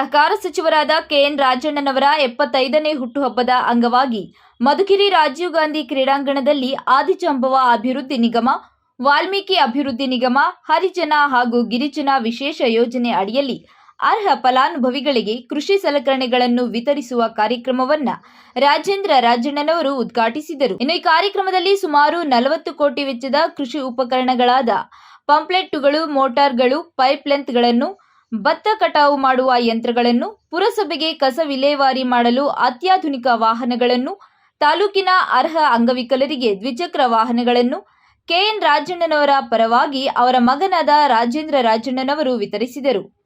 ಸಹಕಾರ ಸಚಿವರಾದ ಕೆಎನ್ ರಾಜಣ್ಣನವರ ಎಪ್ಪತ್ತೈದನೇ ಹುಟ್ಟುಹಬ್ಬದ ಅಂಗವಾಗಿ ಮಧುಕಿರಿ ರಾಜೀವ್ ಗಾಂಧಿ ಕ್ರೀಡಾಂಗಣದಲ್ಲಿ ಆದಿಜಾಂಬವ ಅಭಿವೃದ್ಧಿ ನಿಗಮ, ವಾಲ್ಮೀಕಿ ಅಭಿವೃದ್ಧಿ ನಿಗಮ, ಹರಿಜನ ಹಾಗೂ ಗಿರಿಜನ ವಿಶೇಷ ಯೋಜನೆ ಅಡಿಯಲ್ಲಿ ಅರ್ಹ ಫಲಾನುಭವಿಗಳಿಗೆ ಕೃಷಿ ಸಲಕರಣೆಗಳನ್ನು ವಿತರಿಸುವ ಕಾರ್ಯಕ್ರಮವನ್ನ ರಾಜೇಂದ್ರ ರಾಜಣ್ಣನವರು ಉದ್ಘಾಟಿಸಿದರು. ಇನ್ನು ಈ ಕಾರ್ಯಕ್ರಮದಲ್ಲಿ ಸುಮಾರು ನಲವತ್ತು ಕೋಟಿ ವೆಚ್ಚದ ಕೃಷಿ ಉಪಕರಣಗಳಾದ ಪಂಪ್ಲೆಟ್ಟುಗಳು, ಮೋಟಾರ್ಗಳು, ಪೈಪ್ ಲೆಂತ್ಗಳನ್ನು ಭತ್ತ ಕಟಾವು ಮಾಡುವ ಯಂತ್ರಗಳನ್ನು ಪುರಸಭೆಗೆ ಕಸ ವಿಲೇವಾರಿ ಮಾಡಲು ಅತ್ಯಾಧುನಿಕ ವಾಹನಗಳನ್ನು, ತಾಲೂಕಿನ ಅರ್ಹ ಅಂಗವಿಕಲರಿಗೆ ದ್ವಿಚಕ್ರ ವಾಹನಗಳನ್ನು, ಕೆಎನ್ ರಾಜಣ್ಣನವರ ಪರವಾಗಿ ಅವರ ಮಗನಾದ ರಾಜೇಂದ್ರ ರಾಜಣ್ಣನವರು ವಿತರಿಸಿದರು.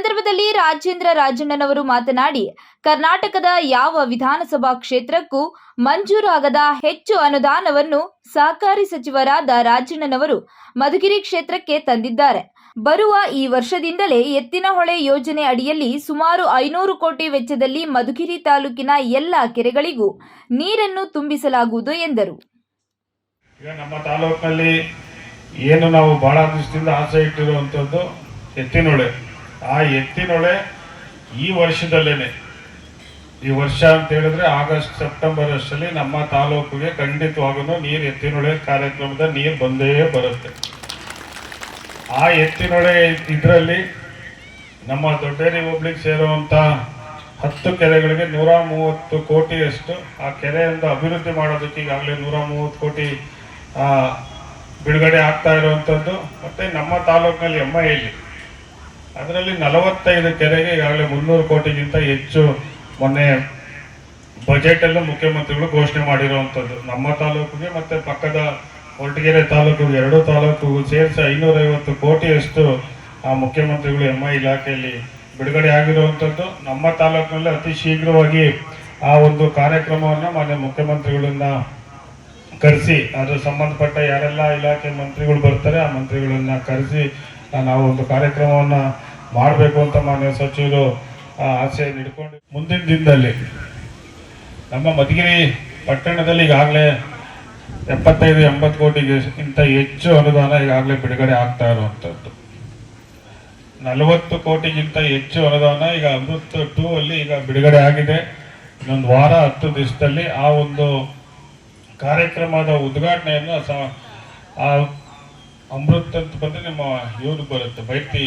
ಸಂದರ್ಭದಲ್ಲಿ ರಾಜೇಂದ್ರ ರಾಜಣ್ಣನವರು ಮಾತನಾಡಿ, ಕರ್ನಾಟಕದ ಯಾವ ವಿಧಾನಸಭಾ ಕ್ಷೇತ್ರಕ್ಕೂ ಮಂಜೂರಾಗದ ಹೆಚ್ಚು ಅನುದಾನವನ್ನು ಸಹಕಾರಿ ಸಚಿವರಾದ ರಾಜಣ್ಣನವರು ಮಧುಗಿರಿ ಕ್ಷೇತ್ರಕ್ಕೆ ತಂದಿದ್ದಾರೆ. ಬರುವ ಈ ವರ್ಷದಿಂದಲೇ ಎತ್ತಿನಹೊಳೆ ಯೋಜನೆ ಅಡಿಯಲ್ಲಿ ಸುಮಾರು ಐನೂರು ಕೋಟಿ ವೆಚ್ಚದಲ್ಲಿ ಮಧುಗಿರಿ ತಾಲೂಕಿನ ಎಲ್ಲ ಕೆರೆಗಳಿಗೂ ನೀರನ್ನು ತುಂಬಿಸಲಾಗುವುದು ಎಂದರು. ನಮ್ಮ ತಾಲೂಕಿನಲ್ಲಿ ಏನು ನಾವು ಬಹಳ ಆಸೆ ಇಟ್ಟಿರುವಂಥದ್ದು ಎತ್ತಿನೊಳೆ ಆ ಎತ್ತಿನೊಳೆ ಈ ವರ್ಷದಲ್ಲೇನೆ. ಈ ವರ್ಷ ಅಂತ ಹೇಳಿದ್ರೆ ಆಗಸ್ಟ್ ಸೆಪ್ಟೆಂಬರ್ ಅಷ್ಟರಲ್ಲಿ ನಮ್ಮ ತಾಲೂಕಿಗೆ ಖಂಡಿತವಾಗೂ ನೀರು ಎತ್ತಿನೊಳೆ ಕಾರ್ಯಕ್ರಮದ ನೀರು ಬಂದೇ ಬರುತ್ತೆ. ಆ ಎತ್ತಿನೊಳೆ ಇದರಲ್ಲಿ ನಮ್ಮ ದೊಡ್ಡೇರಿ ಹೋಬ್ಳಿಗೆ ಸೇರುವಂತ ಹತ್ತು ಕೆರೆಗಳಿಗೆ ನೂರ ಮೂವತ್ತು ಕೋಟಿಯಷ್ಟು ಆ ಕೆರೆಯಿಂದ ಅಭಿವೃದ್ಧಿ ಮಾಡೋದಕ್ಕೆ ಈಗಾಗಲೇ ನೂರ ಮೂವತ್ತು ಕೋಟಿ ಬಿಡುಗಡೆ ಆಗ್ತಾ ಇರುವಂಥದ್ದು. ಮತ್ತೆ ನಮ್ಮ ತಾಲೂಕಿನಲ್ಲಿ ಎಂ ಐ ಇಲ್ಲಿ ಅದರಲ್ಲಿ ನಲವತ್ತೈದು ಕೆರೆಗೆ ಈಗಾಗಲೇ ಮುನ್ನೂರು ಕೋಟಿಗಿಂತ ಹೆಚ್ಚು ಮೊನ್ನೆ ಬಜೆಟ್ ಅಲ್ಲೂ ಮುಖ್ಯಮಂತ್ರಿಗಳು ಘೋಷಣೆ ಮಾಡಿರುವಂಥದ್ದು. ನಮ್ಮ ತಾಲೂಕಿಗೆ ಮತ್ತೆ ಪಕ್ಕದ ಹೊರಟಗೆರೆ ತಾಲೂಕು, ಎರಡು ತಾಲೂಕು ಸೇರಿಸಿ ಐನೂರೈವತ್ತು ಕೋಟಿಯಷ್ಟು ಆ ಮುಖ್ಯಮಂತ್ರಿಗಳು ಎಂ ಐ ಇಲಾಖೆಯಲ್ಲಿ ಬಿಡುಗಡೆ ಆಗಿರುವಂಥದ್ದು. ನಮ್ಮ ತಾಲೂಕಿನಲ್ಲಿ ಅತಿ ಶೀಘ್ರವಾಗಿ ಆ ಒಂದು ಕಾರ್ಯಕ್ರಮವನ್ನು ಮಾನ್ಯ ಮುಖ್ಯಮಂತ್ರಿಗಳನ್ನ ಕರೆಸಿ ಅದು ಸಂಬಂಧಪಟ್ಟ ಯಾರೆಲ್ಲ ಇಲಾಖೆ ಮಂತ್ರಿಗಳು ಬರ್ತಾರೆ, ಆ ಮಂತ್ರಿಗಳನ್ನ ಕರೆಸಿ ನಾವು ಒಂದು ಕಾರ್ಯಕ್ರಮವನ್ನ ಮಾಡಬೇಕು ಅಂತ ಮಾನ್ಯ ಸಚಿವರು ಆಸೆ ಇಟ್ಕೊಂಡು ಮುಂದಿನ ದಿನದಲ್ಲಿ ನಮ್ಮ ಮಧುಗಿರಿ ಪಟ್ಟಣದಲ್ಲಿ ಈಗಾಗಲೇ ಎಪ್ಪತ್ತೈದು, ಎಂಬತ್ತು ಕೋಟಿಗೆ ಇಂತ ಹೆಚ್ಚು ಅನುದಾನ ಈಗಾಗಲೇ ಬಿಡುಗಡೆ ಆಗ್ತಾ ಇರುವಂಥದ್ದು ನಲವತ್ತು ಕೋಟಿಗಿಂತ ಹೆಚ್ಚು ಅನುದಾನ ಈಗ ಅಮೃತ್ ಟೂ ಅಲ್ಲಿ ಈಗ ಬಿಡುಗಡೆ ಆಗಿದೆ. ಇನ್ನೊಂದು ವಾರ, ಹತ್ತು ದಿವಸದಲ್ಲಿ ಆ ಒಂದು ಕಾರ್ಯಕ್ರಮದ ಉದ್ಘಾಟನೆಯನ್ನು ಆ ಅಮೃತ್ ಅಂತ ಬಂದ್ರೆ ನಿಮ್ಮ ಇವ್ರಿಗೆ ಬರುತ್ತೆ ಬೈತಿ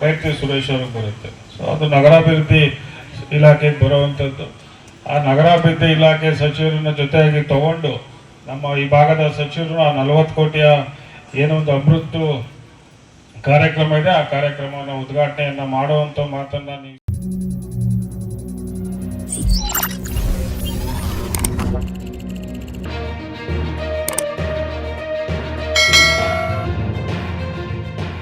ಬೈತಿ ಸುರೇಶ್ ಅವ್ರಿಗೆ ಬರುತ್ತೆ. ಸೊ ಅದು ನಗರಾಭಿವೃದ್ಧಿ ಇಲಾಖೆಗೆ ಬರುವಂಥದ್ದು ಆ ನಗರಾಭಿವೃದ್ಧಿ ಇಲಾಖೆ ಸಚಿವರನ್ನ ಜೊತೆಯಾಗಿ ತಗೊಂಡು ನಮ್ಮ ಈ ಭಾಗದ ಸಚಿವರು ಆ ನಲವತ್ತು ಕೋಟಿಯ ಏನೊಂದು ಅಮೃತ್ ಕಾರ್ಯಕ್ರಮ ಇದೆ. ಆ ಕಾರ್ಯಕ್ರಮವನ್ನು ಉದ್ಘಾಟನೆಯನ್ನು ಮಾಡುವಂಥ ಮಾತನ್ನು ನೀವು